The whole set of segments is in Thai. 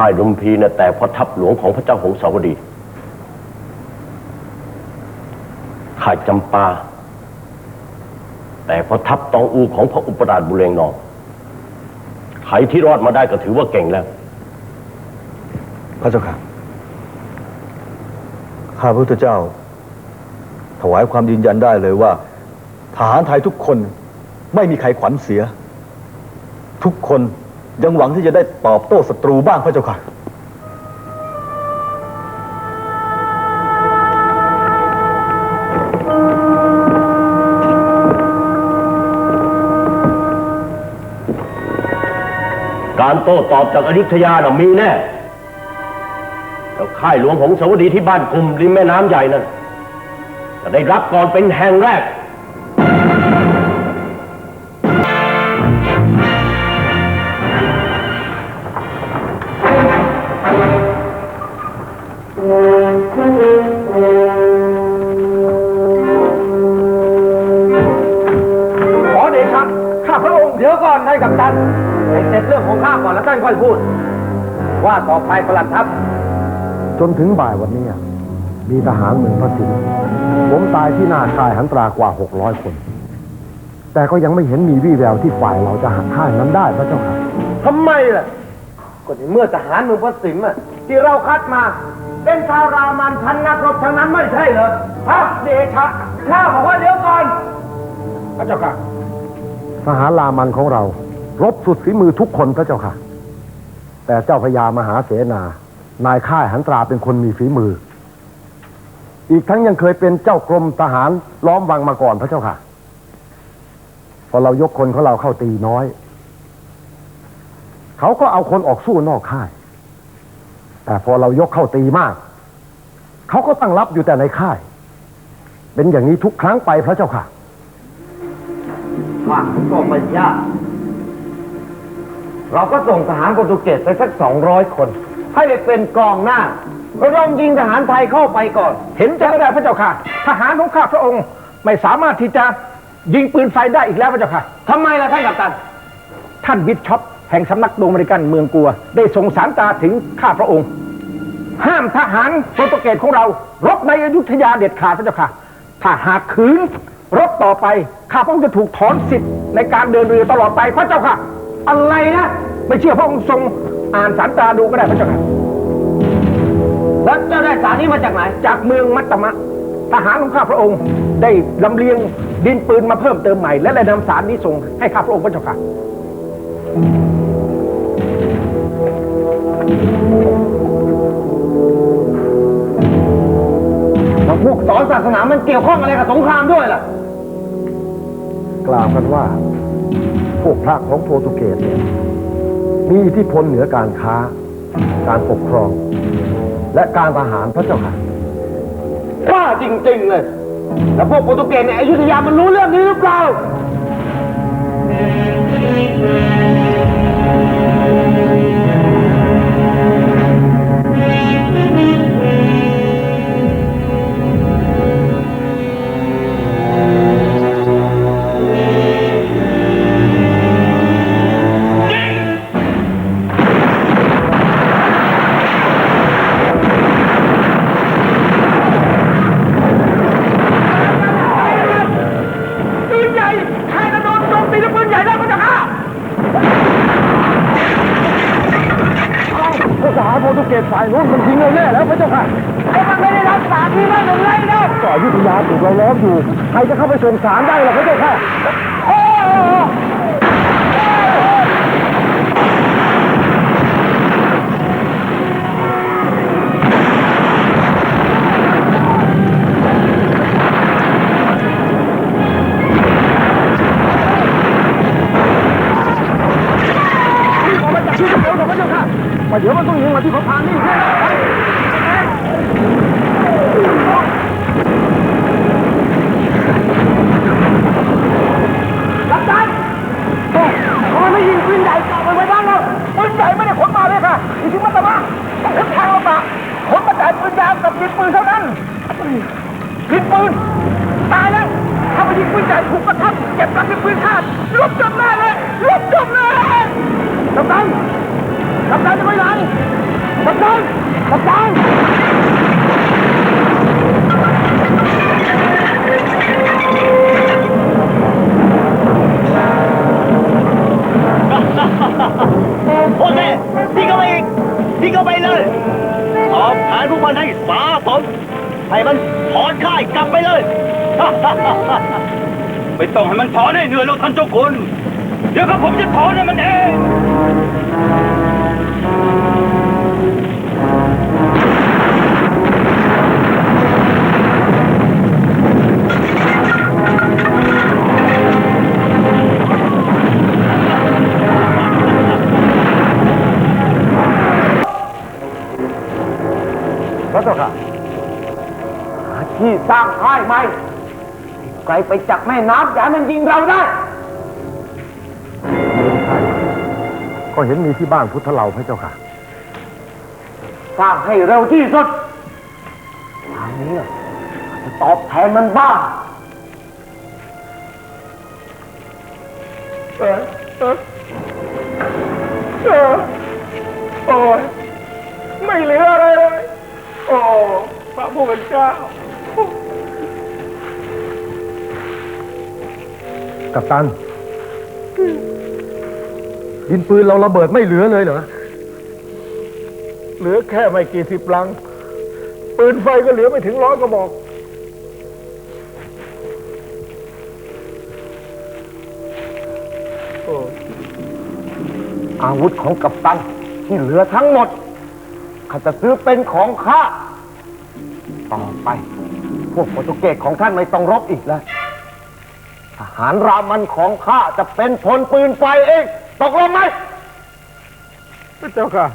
ค่ายลุมพีนี่ยแต่เพราะทัพหลวงของพระเจ้าหงสาวดีค่ายจำปา แต่เพราะทัพตองอูของพระอุปราชบุเรงนองใครที่รอดมาได้ก็ถือว่าเก่งแล้ว พระเจ้าค่ะ ข้าพระพุทธเจ้า ถวายความยืนยันได้เลยว่า ทหารไทยทุกคนไม่มีใครขวัญเสีย ทุกคน ยังหวังที่จะได้ตอบโต้ศัตรูบ้างพระเจ้าค่ะ การโต้ตอบจากอยุธยาน่ะมีแน่แล้วค่ายหลวงของสวดีที่บ้านกลุ่มริมแม่น้ำใหญ่นั่นจะได้รับก่อนเป็นแห่งแรก ท่านค่อยพูด ว่าต่อไปประหลัดทัพ จนถึงบ่ายวันนี้ มีทหารเมืองพระสิงห์ผมตายที่หน้าค่ายหันตรากว่า 600 คน แต่ก็ยังไม่เห็นมีวี่แววที่ฝ่ายเราจะหักค่ายนั้นได้พระเจ้าค่ะทำไมล่ะก็ในเมื่อทหารเมืองพระสิงห์อะที่เราคัดมา เป็นชาวรามันพันนักรบทั้งนั้นไม่ใช่เหรอพระเดชะข้าบอกว่าเดี๋ยวก่อนพระเจ้าค่ะทหารรามันของเรา รบสุดฝีมือทุกคนพระเจ้าค่ะ แต่เจ้าพญามหาเสนา นายค่ายหันตราเป็นคนมีฝีมือ อีกทั้งยังเคยเป็นเจ้ากรมทหารล้อมวังมาก่อนพระเจ้าค่ะ พอเรายกคนของเราเข้าตีน้อย เขาก็เอาคนออกสู้นอกค่าย แต่พอเรายกเข้าตีมาก เขาก็ตั้งรับอยู่แต่ในค่าย เป็นอย่างนี้ทุกครั้งไปพระเจ้าค่ะว่าก็ไม่ยาก เราก็ส่งทหารโปรตุเกสไปสักสองร้อยคน ให้ไปเป็นกองหน้าเราลองยิงทหารไทยเข้าไปก่อน เห็นใจไม่ได้พระเจ้าค่ะ ทหารของข้าพระองค์ไม่สามารถที่จะยิงปืนไฟได้อีกแล้วพระเจ้าค่ะทำไมล่ะท่านกัปตัน ท่านวิทช็อปแห่งสำนักโดมริกันเมืองกัว ได้ส่งสารตาถึงข้าพระองค์ ห้ามทหารโปรตุเกสของเรา รบในอยุธยาเด็ดขาดพระเจ้าค่ะ ถ้าหากขืนรบต่อไปข้าพระองค์จะถูกถอนสิทธิ์ในการเดินเรือตลอดไปพระเจ้าค่ะ อะไรนะไม่เชื่อพระองค์ทรงอ่านสารตาดูก็ได้พระเจ้าค่ะแล้วเจ้าได้สารนี้มาจากไหน จากเมืองมัตตมะ ทหารของข้าพระองค์ได้ลำเลียงดินปืนมาเพิ่มเติมใหม่ และได้นำสารนี้ส่งให้ข้าพระองค์พระเจ้าค่ะแล้วพวกสอนศาสนามันเกี่ยวข้องอะไรกับสงครามด้วยล่ะ กล่าวกันว่า พวกพระของโปรตุเกสเนี่ยมีอิทธิพลเหนือการค้า การปกครอง และการทหารพระเจ้าค่ะว่าจริงๆเลย แล้วพวกโปรตุเกสในอยุธยามันรู้เรื่องนี้หรือเปล่า อยุธยาถูกเราล้อมอยู่ ใครจะเข้าไปส่งสารได้ล่ะพระเจ้าค่ะโอ้ออกมาจากที่เดียวเถอะพระเจ้าค่ะมาเดี๋ยวมันต้องยิงมาที่พระพานนี่ แน่กัปตันโอ้ทำไมไม่ยิงปืนใหญ่กลับไปไว้บ้างล่ะปืนใหญ่ไม่ได้ขนมาเลยค่ะอีกที่มัตตมะต้องถึงทางเราปะขนมาแต่ปืนยาวกับดินปืนเท่านั้นดินปืนตายแล้วถ้ามายิงปืนใหญ่ถูกกระทับเจ็บกับดินปืนขาดลบจมแน่เลยลบจมแน่กัปตันกัปตันจะไปไหนโอ ไม่ต้องให้มันถอนให้เหนื่อยแล้วท่านเจ้าคุณ เดี๋ยวก็ผมจะถอนให้มันเองพระเจ้าค่ะหาที่สร้างค่ายใหม ไกลไปจากแม่น้ำอย่าให้มันยิงเราได้ ก็เห็นมีที่บ้านพุทธเราพระเจ้าค่ะ สร้างให้เร็วที่สุดทางนี้น่ะจะตอบแทนมันบ้างเออเออเออโอ้ยไม่เหลืออะไรเลย โอ้ พระผู้เป็นเจ้า กัปตัน ดินปืนเราระเบิดไม่เหลือเลยเหรอ เหลือแค่ไม่กี่สิบลัง ปืนไฟก็เหลือไม่ถึงร้อยกระบอกโอ้อาวุธของกัปตันที่เหลือทั้งหมดข้าจะซื้อเป็นของข้า ต่อไป พวกโปรตุเกสของท่านไม่ต้องรบอีกแล้ว ทหารรามันของข้าจะเป็นพลปืนไฟเอง ตกลงไหมพระเจ้าค่ะ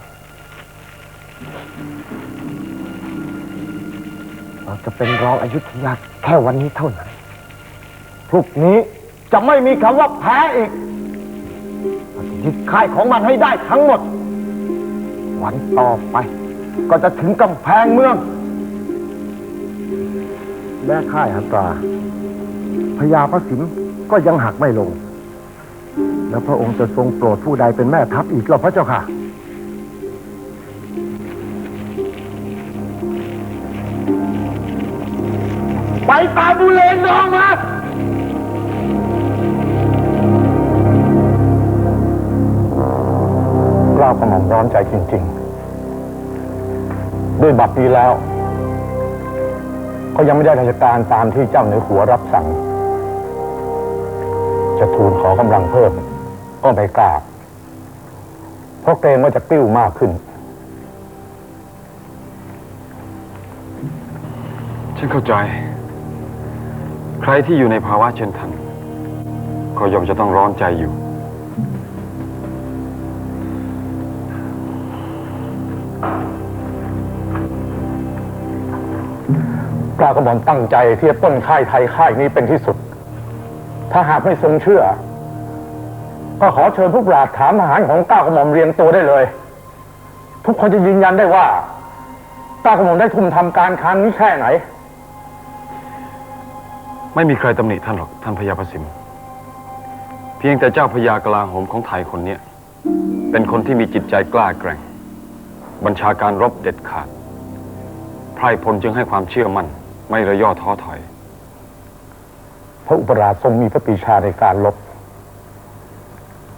เราจะเป็นรองอยุธยาแค่วันนี้เท่านั้น พรุ่งนี้จะไม่มีคำว่าแพ้อีกเราจะยึดค่ายของมันให้ได้ทั้งหมด วันต่อไป ก็จะถึงกำแพงเมือง แม่ค่ายหันตราพ ญาพระสิมก็ยังหักไม่ลง แล้วพระองค์จะทรงโปรดผู้ใดเป็นแม่ทัพอีกหรอพระเจ้าค่ะ ไปตามบุเลนน้องมากล้าวกระหม่อมร้อนใจจริง ๆ ด้วยบัดนี้แล้ว ก็ยังไม่ได้ราชการตามที่เจ้าเหนือหัวรับสั่ง จะทูลขอกำลังเพิ่ม ก็ไม่กล้า เพราะเกรงว่าจะกลิ้วมากขึ้น ฉันเข้าใจ ใครที่อยู่ในภาวะเช่นท่านก็ย่อมจะต้องร้อนใจอยู่ กล้ากระหม่อมตั้งใจที่จะปล้นค่ายไทยค่ายนี้เป็นที่สุด ถ้าหากไม่ทรงเชื่อ ก็ขอเชิญผู้ปราดถามทหารของก้าวกระหม่อมเรียงตัวได้เลย ทุกคนจะยืนยันได้ว่าก้าวกระหม่อมได้ทุ่มทำการครั้งนี้แค่ไหน ไม่มีใครตำหนิท่านหรอกท่านพญาประสิมเพียงแต่เจ้าพญากลาโหมของไทยคนเนี้ยเป็นคนที่มีจิตใจกล้าแกร่ง บัญชาการรบเด็ดขาดไพรพลจึงให้ความเชื่อมั่น ไม่ระย่อท้อถอย พระอุปราชทรงมีพระปีชาในการลบ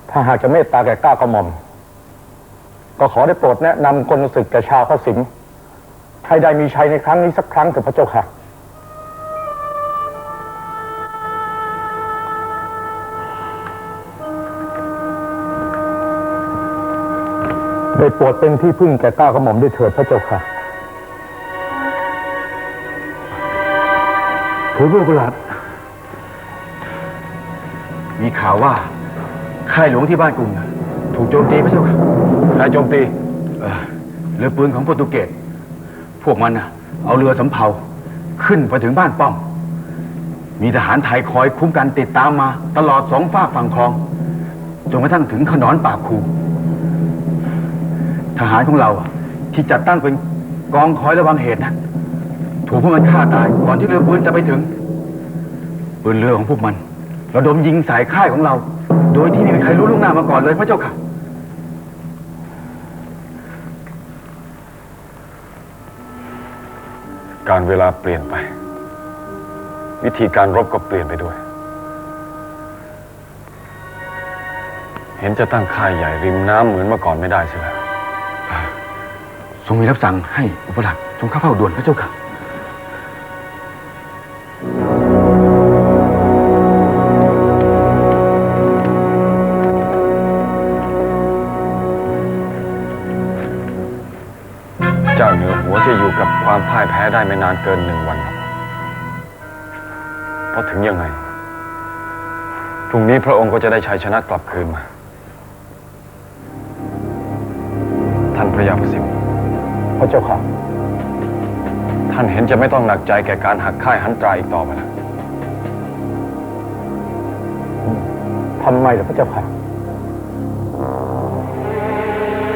ถ้าหากจะเมตตาแก่ก้าวกระหม่อม ก็ขอได้โปรดแนะนำกลศึกแก่ชาวพระสิงห์ให้ได้มีชัยในครั้งนี้สักครั้งเถิดพระเจ้าค่ะได้โปรดเป็นที่พึ่งแก่ก้าวกระหม่อมด้วยเถิดพระเจ้าค่ะผู้ผู้ประหลัด มีข่าวว่าค่ายหลวงที่บ้านกรุงนะถูกโจมตีพระเจ้าค่ะใครโจมตีเอ่อเรือปืนของโปรตุเกส พวกมันนะเอาเรือสำเภาขึ้นไปถึงบ้านป้อม มีทหารไทยคอยคุ้มกันติดตามมา ตลอดสองฝากฝั่งคลอง จนกระทั่งถึงขนอนปากคู ทหารของเราอะที่จัดตั้งเป็นกองคอยระวังเหตุนะถูกพวกมันฆ่าตายก่อนที่เรือปืนจะไปถึงปืนเรือของพวกมัน ระดมยิงสายค่ายของเรา โดยที่ไม่มีใครรู้ล่วงหน้ามาก่อนเลยพระเจ้าค่ะ การเวลาเปลี่ยนไป วิธีการรบก็เปลี่ยนไปด้วย เห็นจะตั้งค่ายใหญ่ริมน้ำเหมือนเมื่อก่อนไม่ได้ใช่ไหมทรงมีรับสั่งให้อุปราชจงเข้าเฝ้าด่วนพระเจ้าค่ะ ไม่นานเกินหนึ่งวันครับ เพราะถึงยังไง พรุ่งนี้พระองค์ก็จะได้ชัยชนะกลับคืนมา ท่านพระยาประสิทธิ์พระเจ้าค่ะ ท่านเห็นจะไม่ต้องหนักใจแก่การหักค่ายหันตราอีกต่อไปแล้วทำไมล่ะพระเจ้าค่ะ